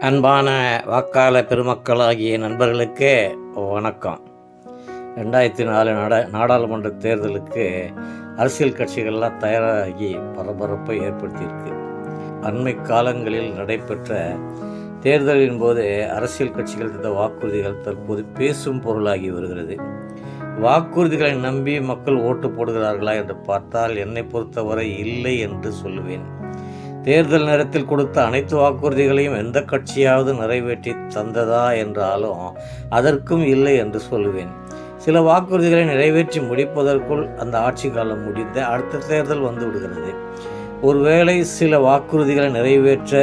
அன்பான வாக்காள பெருமக்களாகிய நண்பர்களுக்கு வணக்கம். ரெண்டாயிரத்தி நாலு நாடா நாடாளுமன்ற தேர்தலுக்கு அரசியல் கட்சிகள்லாம் தயாராகி பரபரப்பை ஏற்படுத்தியிருக்கு. அண்மை காலங்களில் நடைபெற்ற தேர்தலின் போது அரசியல் கட்சிகள் தந்த வாக்குறுதிகள் தற்போது பேசும் பொருளாகி வருகிறது. வாக்குறுதிகளை நம்பி மக்கள் ஓட்டு போடுகிறார்களா என்று பார்த்தால் என்னை பொறுத்தவரை இல்லை என்று சொல்லுவேன். தேர்தல் நேரத்தில் கொடுத்த அனைத்து வாக்குறுதிகளையும் எந்த கட்சியாவது நிறைவேற்றி தந்ததா என்றாலும் அதற்கும் இல்லை என்று சொல்லுவேன். சில வாக்குறுதிகளை நிறைவேற்றி முடிப்பதற்குள் அந்த ஆட்சி காலம் முடிந்த அடுத்த தேர்தல் வந்து விடுகிறது. ஒருவேளை சில வாக்குறுதிகளை நிறைவேற்ற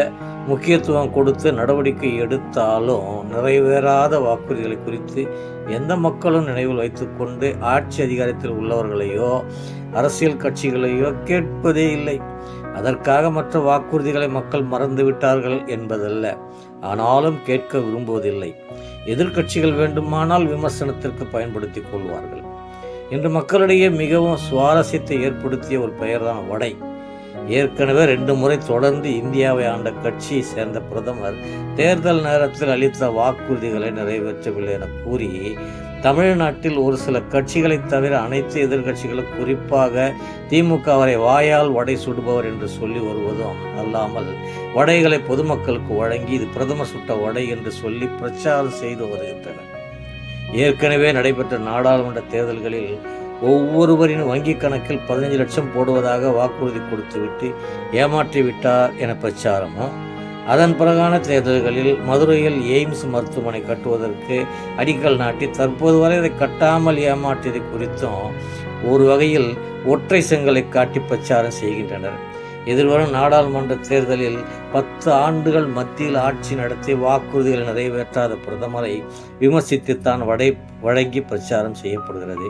முக்கியத்துவம் கொடுத்து நடவடிக்கை எடுத்தாலும் நிறைவேறாத வாக்குறுதிகளை குறித்து எந்த மக்களும் நினைவில் வைத்துக்கொண்டு ஆட்சி அதிகாரத்தில் உள்ளவர்களையோ அரசியல் கட்சிகளையோ கேட்பதே இல்லை. அதற்காக மற்ற வாக்குறுதிகளை மக்கள் மறந்து விட்டார்கள் என்பதல்ல. ஆனாலும் கேட்க விரும்புவதில்லை. எதிர்க்கட்சிகள் வேண்டுமானால் விமர்சனத்திற்கு பயன்படுத்தி கொள்வார்கள். இன்று மக்களிடையே மிகவும் சுவாரஸ்யத்தை ஏற்படுத்திய ஒரு பெயர்தான் வடை. ஏற்கனவே ரெண்டு முறை தொடர்ந்து இந்தியாவை ஆண்ட கட்சியை சேர்ந்த பிரதமர் தேர்தல் நேரத்தில் அளித்த வாக்குறுதிகளை நிறைவேற்றவில்லை என கூறி தமிழ்நாட்டில் ஒரு சில கட்சிகளை தவிர அனைத்து எதிர்க்கட்சிகளும் குறிப்பாக திமுக அவரை வாயால் வடை சுடுபவர் என்று சொல்லி வருவதும் அல்லாமல் வடைகளை பொதுமக்களுக்கு வழங்கி இது பிரதமர் சுட்ட வடை என்று சொல்லி பிரச்சாரம் செய்து வருகின்றனர். ஏற்கனவே நடைபெற்ற நாடாளுமன்ற தேர்தல்களில் ஒவ்வொருவரின் வங்கி கணக்கில் பதினஞ்சு லட்சம் போடுவதாக வாக்குறுதி கொடுத்துவிட்டு ஏமாற்றி விட்டார் என பிரச்சாரமும் அதன் பிறகான தேர்தல்களில் மதுரையில் எய்ம்ஸ் மருத்துவமனை கட்டுவதற்கு அடிக்கல் நாட்டி தற்போது வரை அதை கட்டாமல் ஏமாற்றியது குறித்தும் ஒரு வகையில் ஒற்றை செங்கலை காட்டி பிரச்சாரம் செய்கின்றனர். எதிர்வரும் நாடாளுமன்ற தேர்தலில் பத்து ஆண்டுகள் மத்தியில் ஆட்சி நடத்தி வாக்குறுதிகளை நிறைவேற்றாத பிரதமரை விமர்சித்துத்தான் வடை வழங்கி பிரச்சாரம் செய்யப்படுகிறது.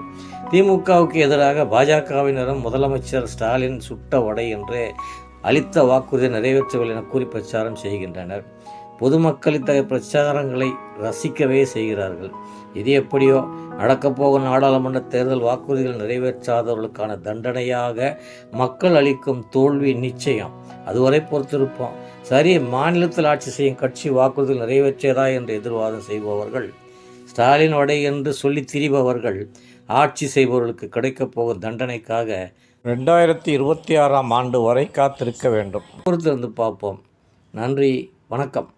திமுகவுக்கு எதிராக பாஜகவினரும் முதலமைச்சர் ஸ்டாலின் சுட்ட வடை என்று அளித்த வாக்குறுதியை நிறைவேற்றவில்லை என கூறி பிரச்சாரம் செய்கின்றனர். பொதுமக்கள் இத்தகைய பிரச்சாரங்களை ரசிக்கவே செய்கிறார்கள். இது எப்படியோ நடக்கப்போகும் நாடாளுமன்ற தேர்தல் வாக்குறுதிகள் நிறைவேற்றாதவர்களுக்கான தண்டனையாக மக்கள் அளிக்கும் தோல்வி நிச்சயம். அதுவரை பொறுத்திருப்போம். சரி மாநிலத்தில் ஆட்சி செய்யும் கட்சி வாக்குறுதிகள் நிறைவேற்றியதா என்று எதிர்வாதம் செய்பவர்கள் ஸ்டாலின் வடை என்று சொல்லி திரிபவர்கள் ஆட்சி செய்பவர்களுக்கு கிடைக்கப் போகும் தண்டனைக்காக ரெண்டாயிரத்தி இருபத்தி ஆறாம் ஆண்டு வரை காத்திருக்க வேண்டும். பொறுத்திருந்து பார்ப்போம். நன்றி வணக்கம்.